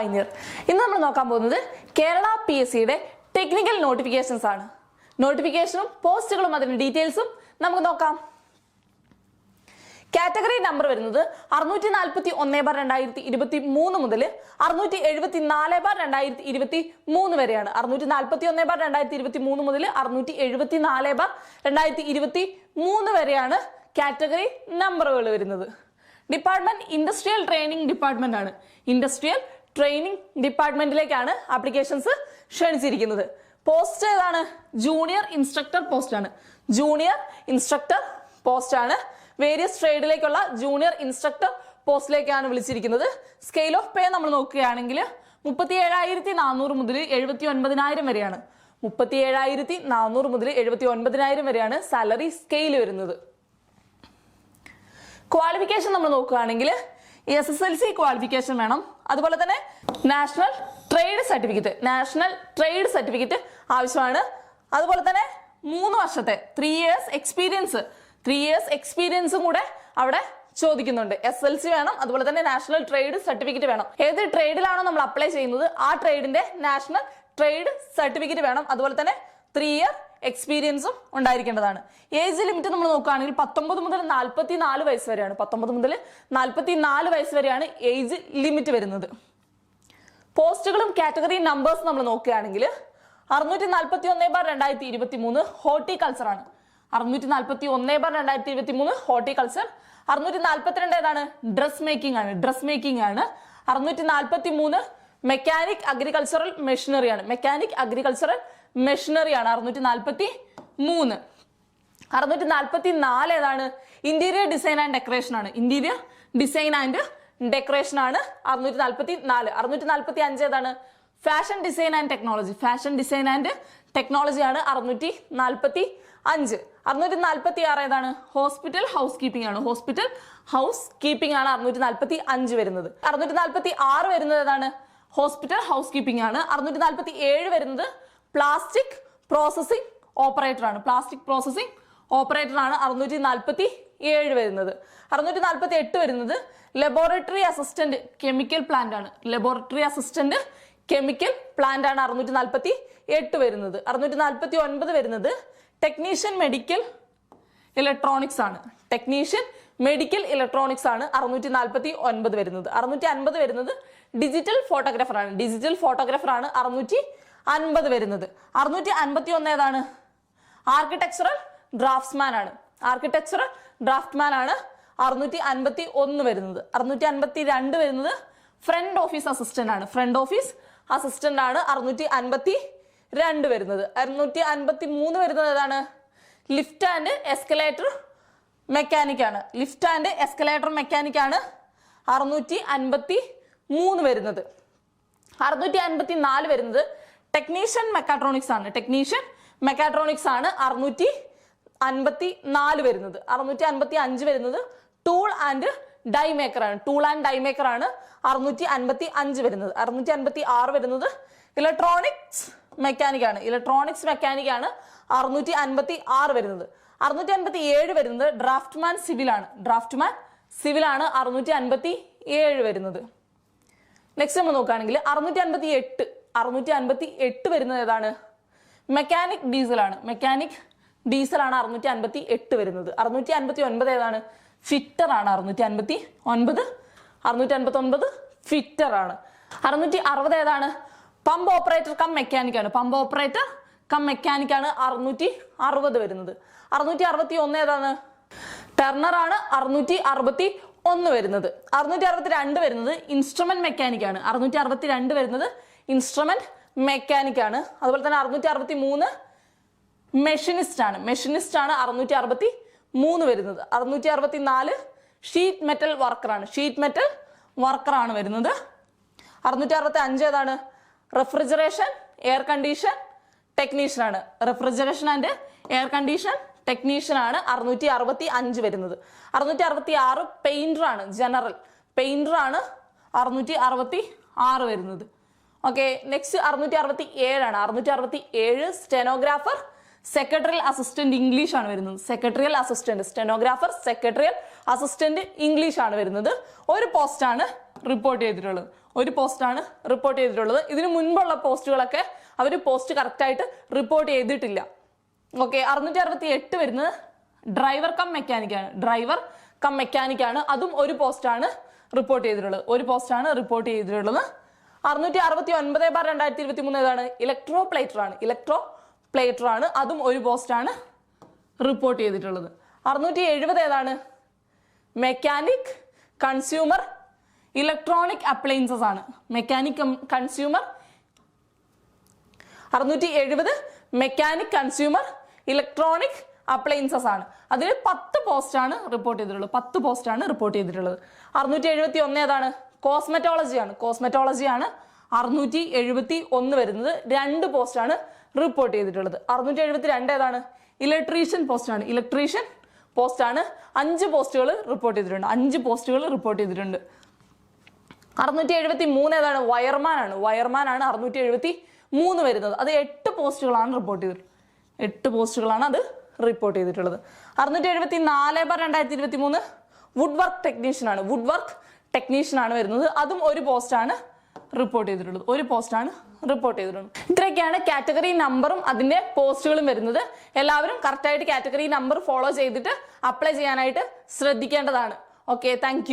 Pioneer. ഇന്ന് നമ്മൾ നോക്കാൻ പോകുന്നത് കേരള പി എസ് സിയുടെ ടെക്നിക്കൽ നോട്ടിഫിക്കേഷൻസ് ആണ്. നോട്ടിഫിക്കേഷനും പോസ്റ്റുകളും അതിന്റെ ഡീറ്റെയിൽസും നമുക്ക് നോക്കാം. കാറ്റഗറി നമ്പർ വരുന്നത് അറുന്നൂറ്റി നാൽപ്പത്തി ഒന്ന് ബാർ രണ്ടായിരത്തി ഇരുപത്തി മൂന്ന് മുതൽ അറുന്നൂറ്റി എഴുപത്തി നാല് ബാർ രണ്ടായിരത്തി ഇരുപത്തി മൂന്ന് വരെയാണ്. അറുന്നൂറ്റി നാൽപ്പത്തി ഒന്ന് ബാർ രണ്ടായിരത്തി ഇരുപത്തി മൂന്ന് മുതൽ അറുന്നൂറ്റി എഴുപത്തി നാല് ബാർ രണ്ടായിരത്തി ഇരുപത്തി മൂന്ന് വരെയാണ് കാറ്റഗറി നമ്പറുകൾ വരുന്നത്. ഡിപ്പാർട്ട്മെന്റ് ഇൻഡസ്ട്രിയൽ ട്രെയിനിങ് ഡിപ്പാർട്ട്മെന്റ് ആണ്. ഇൻഡസ്ട്രിയൽ ട്രെയിനിങ് ഡിപ്പാർട്ട്മെന്റിലേക്കാണ് ആപ്ലിക്കേഷൻസ് ക്ഷണിച്ചിരിക്കുന്നത്. പോസ്റ്റ് ഏതാണ്? ജൂനിയർ ഇൻസ്ട്രക്ടർ പോസ്റ്റ് ആണ്. ജൂനിയർ ഇൻസ്ട്രക്ടർ പോസ്റ്റ് ആണ്. വേരിയസ് ട്രേഡിലേക്കുള്ള ജൂനിയർ ഇൻസ്ട്രക്ടർ പോസ്റ്റിലേക്കാണ് വിളിച്ചിരിക്കുന്നത്. സ്കെയിൽ ഓഫ് പേ നമ്മൾ നോക്കുകയാണെങ്കിൽ മുപ്പത്തി ഏഴായിരത്തി നാനൂറ് മുതൽ എഴുപത്തി ഒൻപതിനായിരം വരെയാണ്. മുപ്പത്തി ഏഴായിരത്തി നാനൂറ് മുതൽ എഴുപത്തി ഒൻപതിനായിരം വരെയാണ് സാലറി സ്കെയിൽ വരുന്നത്. ക്വാളിഫിക്കേഷൻ നമ്മൾ നോക്കുകയാണെങ്കിൽ S S L C qualification വേണം. അതുപോലെ തന്നെ national trade certificate national trade certificate ആവശ്യമാണ്. അതുപോലെ തന്നെ മൂന്ന് വർഷത്തെ three years experience three years എക്സ്പീരിയൻസും കൂടെ അവിടെ ചോദിക്കുന്നുണ്ട്. എസ് എൽ സി വേണം. അതുപോലെ തന്നെ നാഷണൽ ട്രേഡ് സർട്ടിഫിക്കറ്റ് വേണം. ഏത് ട്രേഡിലാണോ നമ്മൾ അപ്ലൈ ചെയ്യുന്നത്? ആ ട്രേഡിന്റെ നാഷണൽ ട്രേഡ് സർട്ടിഫിക്കറ്റ് വേണം. അതുപോലെ തന്നെ ത്രീ ഇയർ എക്സ്പീരിയൻസും ഉണ്ടായിരിക്കേണ്ടതാണ്. ഏജ് ലിമിറ്റ് നമ്മൾ നോക്കുകയാണെങ്കിൽ പത്തൊമ്പത് മുതൽ നാൽപ്പത്തി നാല് വയസ്സ് വരെയാണ്. പത്തൊമ്പത് മുതൽ നാൽപ്പത്തി നാല് വയസ്സ് വരെയാണ് ഏജ് ലിമിറ്റ് വരുന്നത്. പോസ്റ്റുകളും കാറ്റഗറി നമ്പേഴ്സ് നമ്മൾ നോക്കുകയാണെങ്കിൽ അറുന്നൂറ്റി നാൽപ്പത്തി ഒന്ന് ബാർ രണ്ടായിരത്തി ഇരുപത്തി മൂന്ന് ഹോർട്ടിക്കൾച്ചർ ആണ്. അറുന്നൂറ്റി നാൽപ്പത്തി ഒന്ന് ബാർ രണ്ടായിരത്തി ഇരുപത്തി മൂന്ന് ഹോർട്ടിക്കൾച്ചർ അറുന്നൂറ്റി നാൽപ്പത്തിരണ്ട് ഏതാണ്? ഡ്രസ് മേക്കിംഗ് ആണ്. ഡ്രസ് മേക്കിംഗ് ആണ്. അറുന്നൂറ്റി നാൽപ്പത്തി മൂന്ന് മെക്കാനിക് അഗ്രികൾച്ചറൽ മെഷീനറി ആണ്. മെക്കാനിക് അഗ്രികൾച്ചറൽ മെഷീനറി ആണ് അറുന്നൂറ്റി നാൽപ്പത്തി മൂന്ന് അറുന്നൂറ്റി നാൽപ്പത്തി നാല് ഏതാണ്? ഇന്റീരിയർ ഡിസൈൻ ആൻഡ് ഡെക്കറേഷൻ ആണ്. ഇന്റീരിയർ ഡിസൈൻ ആൻഡ് ഡെക്കറേഷൻ ആണ് അറുന്നൂറ്റി നാൽപ്പത്തി നാല് അറുന്നൂറ്റി നാൽപ്പത്തി അഞ്ച് ഏതാണ്? Fashion design and technology. Fashion design and technology ആണ് അറുന്നൂറ്റി നാൽപ്പത്തി അഞ്ച് അറുന്നൂറ്റി നാൽപ്പത്തി ആറ് ഏതാണ്? ഹോസ്പിറ്റൽ ഹൗസ് കീപ്പിംഗ് ആണ്. ഹോസ്പിറ്റൽ ഹൗസ് കീപ്പിംഗ് ആണ് അറുന്നൂറ്റി നാൽപ്പത്തി അഞ്ച് വരുന്നത്. അറുന്നൂറ്റി നാൽപ്പത്തി ആറ് വരുന്നത് ഏതാണ്? ഹോസ്പിറ്റൽ ഹൗസ് കീപ്പിംഗ് ആണ്. അറുന്നൂറ്റി നാൽപ്പത്തി ഏഴ് വരുന്നത് പ്ലാസ്റ്റിക് പ്രോസസ്സിംഗ് ഓപ്പറേറ്റർ ആണ് പ്ലാസ്റ്റിക് പ്രോസസ്സിംഗ് ഓപ്പറേറ്റർ ആണ് അറുന്നൂറ്റി നാൽപ്പത്തി ഏഴ് വരുന്നത്. അറുന്നൂറ്റി നാൽപ്പത്തി എട്ട് വരുന്നത് ലബോറട്ടറി അസിസ്റ്റന്റ് കെമിക്കൽ പ്ലാന്റ് ആണ് ലബോറട്ടറി അസിസ്റ്റന്റ് കെമിക്കൽ പ്ലാന്റ് ആണ് അറുന്നൂറ്റി നാൽപ്പത്തി എട്ട് വരുന്നത്. അറുന്നൂറ്റി നാൽപ്പത്തി ഒൻപത് വരുന്നത് ടെക്നീഷ്യൻ മെഡിക്കൽ ഇലക്ട്രോണിക്സ് ആണ് ടെക്നീഷ്യൻ മെഡിക്കൽ ഇലക്ട്രോണിക്സ് ആണ് അറുന്നൂറ്റി നാൽപ്പത്തി ഒൻപത് വരുന്നത്. അറുന്നൂറ്റി അൻപത് വരുന്നത് ഡിജിറ്റൽ ഫോട്ടോഗ്രാഫർ ആണ് ഡിജിറ്റൽ ഫോട്ടോഗ്രാഫർ ആണ് അറുന്നൂറ്റി അൻപത് വരുന്നത്. അറുന്നൂറ്റി അൻപത്തി ഒന്ന് ഏതാണ് ആർക്കിടെക്ചറൽ ഡ്രാഫ്റ്റ്സ്മാൻ ആണ്. ആർക്കിടെക്ചറൽ ഡ്രാഫ്റ്റ്മാൻ ആണ് അറുന്നൂറ്റി അൻപത്തി ഒന്ന് വരുന്നത്. അറുന്നൂറ്റി അൻപത്തി രണ്ട് വരുന്നത് ഫ്രണ്ട് ഓഫീസ് അസിസ്റ്റന്റ് ആണ്. ഫ്രണ്ട് ഓഫീസ് അസിസ്റ്റന്റ് ആണ് അറുന്നൂറ്റി അൻപത്തി രണ്ട് വരുന്നത്. അറുന്നൂറ്റി അൻപത്തി മൂന്ന് വരുന്നത് ഏതാണ്? ലിഫ്റ്റ് ആൻഡ് എസ്കലേറ്റർ മെക്കാനിക് ആണ്. ലിഫ്റ്റ് ആൻഡ് എസ്കലേറ്റർ മെക്കാനിക് ആണ് അറുന്നൂറ്റി അൻപത്തി മൂന്ന് വരുന്നത്. അറുന്നൂറ്റി അൻപത്തി നാല് വരുന്നത് ടെക്നീഷ്യൻ മെക്കാട്രോണിക്സ് ആണ്. ടെക്നീഷ്യൻ മെക്കാട്രോണിക്സ് ആണ് അറുന്നൂറ്റി അൻപത്തി നാല് വരുന്നത്. അറുന്നൂറ്റി അൻപത്തി അഞ്ച് വരുന്നത് ടൂൾ ആൻഡ് ഡൈ മേക്കർ ആണ്. ടൂൾ ആൻഡ് ഡൈ മേക്കർ ആണ് അറുന്നൂറ്റി അൻപത്തി അഞ്ച് വരുന്നത്. അറുന്നൂറ്റി അൻപത്തി ആറ് വരുന്നത് ഇലക്ട്രോണിക്സ് മെക്കാനിക് ആണ്. ഇലക്ട്രോണിക്സ് മെക്കാനിക് ആണ് അറുന്നൂറ്റി അൻപത്തി ആറ് വരുന്നത്. അറുന്നൂറ്റി അൻപത്തി ഏഴ് വരുന്നത് ഡ്രാഫ്റ്റ്മാൻ സിവിൽ ആണ്. ഡ്രാഫ്റ്റ്മാൻ സിവിൽ ആണ് അറുന്നൂറ്റി അൻപത്തി ഏഴ് വരുന്നത്. നെക്സ്റ്റ് നമ്മൾ നോക്കുകയാണെങ്കിൽ അറുന്നൂറ്റി അൻപത്തി എട്ട് അറുന്നൂറ്റി അൻപത്തി എട്ട് വരുന്നത് ഏതാണ്? മെക്കാനിക് ഡീസലാണ് മെക്കാനിക് ഡീസലാണ് അറുന്നൂറ്റി അൻപത്തി എട്ട് വരുന്നത്. അറുന്നൂറ്റി അൻപത്തി ഒൻപത് ഏതാണ്? ഫിറ്റർ ആണ് അറുന്നൂറ്റി അൻപത്തി ഒൻപത് അറുന്നൂറ്റി അൻപത്തി ഒൻപത് ഫിറ്റർ ആണ്. അറുന്നൂറ്റി അറുപത് ഏതാണ്? പമ്പ് ഓപ്പറേറ്റർ കം മെക്കാനിക് ആണ്. പമ്പ് ഓപ്പറേറ്റർ കം മെക്കാനിക് ആണ് അറുന്നൂറ്റി അറുപത് വരുന്നത്. അറുന്നൂറ്റി അറുപത്തി ഒന്ന് ഏതാണ്? ടെർണർ ആണ് അറുന്നൂറ്റി അറുപത്തി ഒന്ന് വരുന്നത്. അറുന്നൂറ്റി അറുപത്തി രണ്ട് വരുന്നത് ഇൻസ്ട്രുമെന്റ് മെക്കാനിക് ആണ്. അറുന്നൂറ്റി അറുപത്തി രണ്ട് വരുന്നത് ഇൻസ്ട്രുമെന്റ് മെക്കാനിക് ആണ്. അതുപോലെ തന്നെ അറുന്നൂറ്റി അറുപത്തി മൂന്ന് മെഷീനിസ്റ്റ് ആണ്. മെഷീനിസ്റ്റ് ആണ് അറുന്നൂറ്റി അറുപത്തി മൂന്ന് വരുന്നത്. അറുന്നൂറ്റി അറുപത്തി നാല് ഷീറ്റ് മെറ്റൽ വർക്കറാണ് ഷീറ്റ് മെറ്റൽ വർക്കറാണ് വരുന്നത്. അറുന്നൂറ്റി അറുപത്തി അഞ്ച് ഏതാണ്? റെഫ്രിജറേഷൻ എയർ കണ്ടീഷൻ ടെക്നീഷ്യൻ ആണ്. Refrigeration and air condition technician ആണ് അറുന്നൂറ്റി അറുപത്തി അഞ്ച് വരുന്നത്. അറുന്നൂറ്റി അറുപത്തി ആറ് പെയിന്റർ ആണ് ജനറൽ പെയിന്റർ ആണ് അറുന്നൂറ്റി അറുപത്തി ആറ് വരുന്നത്. ഓക്കെ നെക്സ്റ്റ് അറുന്നൂറ്റി അറുപത്തി ഏഴാണ് അറുന്നൂറ്റി അറുപത്തി ഏഴ് സ്റ്റെനോഗ്രാഫർ സെക്രട്ടറിയൽ അസിസ്റ്റന്റ് ഇംഗ്ലീഷ് ആണ് വരുന്നത്. Secretarial assistant stenographer secretarial assistant English ആണ് വരുന്നത്. ഒരു പോസ്റ്റ് ആണ് റിപ്പോർട്ട് ചെയ്തിട്ടുള്ളത്. ഒരു പോസ്റ്റാണ് റിപ്പോർട്ട് ചെയ്തിട്ടുള്ളത്. ഇതിനു മുൻപുള്ള പോസ്റ്റുകളൊക്കെ അവർ പോസ്റ്റ് കറക്റ്റായിട്ട് റിപ്പോർട്ട് ചെയ്തിട്ടില്ല. ഓക്കെ അറുന്നൂറ്റി അറുപത്തി എട്ട് വരുന്നത് ഡ്രൈവർ കം മെക്കാനിക്കാണ് ഡ്രൈവർ കം മെക്കാനിക്കാണ് അതും ഒരു പോസ്റ്റാണ് റിപ്പോർട്ട് ചെയ്തിട്ടുള്ളത്. ഒരു പോസ്റ്റാണ് റിപ്പോർട്ട് ചെയ്തിട്ടുള്ളത്. അറുന്നൂറ്റി അറുപത്തി ഒൻപത് ബാർ രണ്ടായിരത്തി ഇരുപത്തി മൂന്ന് ഏതാണ്? ഇലക്ട്രോ പ്ലേറ്റർ ആണ് ഇലക്ട്രോ പ്ലേറ്റർ ആണ് അതും ഒരു പോസ്റ്റാണ് റിപ്പോർട്ട് ചെയ്തിട്ടുള്ളത്. അറുന്നൂറ്റി എഴുപത് ഏതാണ്? മെക്കാനിക് കൺസ്യൂമർ ഇലക്ട്രോണിക് അപ്ലയൻസസ് ആണ്. മെക്കാനിക് കൺസ്യൂമർ അറുന്നൂറ്റി എഴുപത് മെക്കാനിക് കൺസ്യൂമർ ഇലക്ട്രോണിക് അപ്ലയൻസസ് ആണ്. അതിൽ പത്ത് പോസ്റ്റാണ് റിപ്പോർട്ട് ചെയ്തിട്ടുള്ളത്. പത്ത് പോസ്റ്റാണ് റിപ്പോർട്ട് ചെയ്തിട്ടുള്ളത്. അറുന്നൂറ്റി എഴുപത്തി ഒന്ന് ഏതാണ്? കോസ്മെറ്റോളജി ആണ്. കോസ്മെറ്റോളജി ആണ് അറുന്നൂറ്റി എഴുപത്തി ഒന്ന് വരുന്നത്. രണ്ട് പോസ്റ്റാണ് റിപ്പോർട്ട് ചെയ്തിട്ടുള്ളത്. അറുന്നൂറ്റി എഴുപത്തി രണ്ട് ഏതാണ് ഇലക്ട്രീഷ്യൻ പോസ്റ്റാണ് ഇലക്ട്രീഷ്യൻ പോസ്റ്റാണ് അഞ്ച് പോസ്റ്റുകൾ റിപ്പോർട്ട് ചെയ്തിട്ടുണ്ട്. അഞ്ച് പോസ്റ്റുകൾ റിപ്പോർട്ട് ചെയ്തിട്ടുണ്ട്. അറുന്നൂറ്റി എഴുപത്തി മൂന്ന് ഏതാണ്? വയർമാൻ ആണ്. അറുന്നൂറ്റി എഴുപത്തി മൂന്ന് വരുന്നത്. അത് എട്ട് പോസ്റ്റുകളാണ് റിപ്പോർട്ട് ചെയ്തിട്ടുള്ളത് എട്ട് പോസ്റ്റുകളാണ് അത് റിപ്പോർട്ട് ചെയ്തിട്ടുള്ളത്. അറുന്നൂറ്റി എഴുപത്തി നാല് ബാർ രണ്ടായിരത്തി ഇരുപത്തി മൂന്ന് വുഡ് വർക്ക് ടെക്നീഷ്യൻ ആണ്. വുഡ് വർക്ക് ടെക്നീഷ്യൻ ആണ് വരുന്നത്. അതും ഒരു പോസ്റ്റാണ് റിപ്പോർട്ട് ചെയ്തിട്ടുള്ളത്. ഒരു പോസ്റ്റാണ് റിപ്പോർട്ട് ചെയ്തിട്ടുള്ളത്. ഇത്രയൊക്കെയാണ് കാറ്റഗറി നമ്പറും അതിന്റെ പോസ്റ്റുകളും വരുന്നത്. എല്ലാവരും കറക്റ്റായിട്ട് കാറ്റഗറി നമ്പർ ഫോളോ ചെയ്തിട്ട് അപ്ലൈ ചെയ്യാനായിട്ട് ശ്രദ്ധിക്കേണ്ടതാണ്. Okay thank